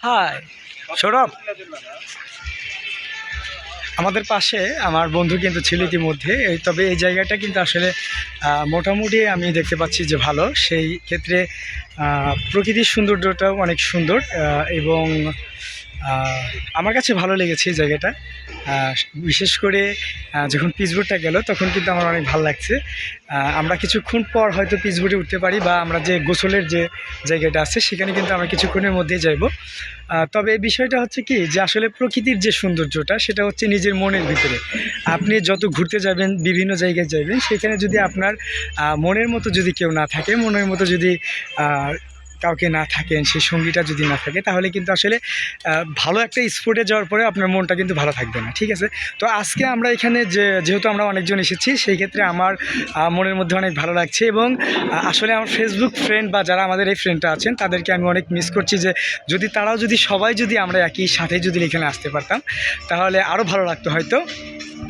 High. Sourav. আমাদের পাশে আমার বন্ধু কিন্তু ছিল ইতিমধ্যে। তবে এই জায়গাটা কিন্তু আসলে মোটামুটি আমি দেখতে পাচ্ছি যে ভালো। সেই ক্ষেত্রে প্রকৃতির সৌন্দর্যটাও অনেক সুন্দর এবং আমার কাছে ভালো লেগেছে এই জায়গাটা। বিশেষ করে যখন পিচবোর্ডটা গেল, তখন কিন্তু আমার অনেক ভালো লাগছে। আমরা কিছুক্ষণ পর হয়তো পিচবোর্ডে উঠতে পারি বা আমরা যে গোসলের যে জায়গাটা আছে, সেখানে কিন্তু আমরা কিছুক্ষণের মধ্যেই যাইব। তবে এই বিষয়টা হচ্ছে কি, যে আসলে প্রকৃতির যে সৌন্দর্যটা, সেটা হচ্ছে নিজের মনের ভিতরে। আপনি যত ঘুরতে যাবেন, বিভিন্ন জায়গায় যাবেন সেখানে যদি আপনার মনের মতো যদি কেউ না থাকে, মনের মতো যদি কাউকে না থাকেন, সেই সঙ্গীটা যদি না থাকে, তাহলে কিন্তু আসলে ভালো একটা স্পোর্টে যাওয়ার পরে আপনার মনটা কিন্তু ভালো থাকবে না, ঠিক আছে? তো আজকে আমরা এখানে যে, যেহেতু আমরা অনেকজন এসেছি, সেই ক্ষেত্রে আমার মনের মধ্যে অনেক ভালো লাগছে এবং আসলে আমার ফেসবুক ফ্রেন্ড বা যারা আমাদের এই ফ্রেন্ডটা আছেন, তাদেরকে আমি অনেক মিস করছি যে, যদি তারাও যদি, সবাই যদি আমরা একই সাথে যদি এখানে আসতে পারতাম, তাহলে আরও ভালো লাগতো হয়তো।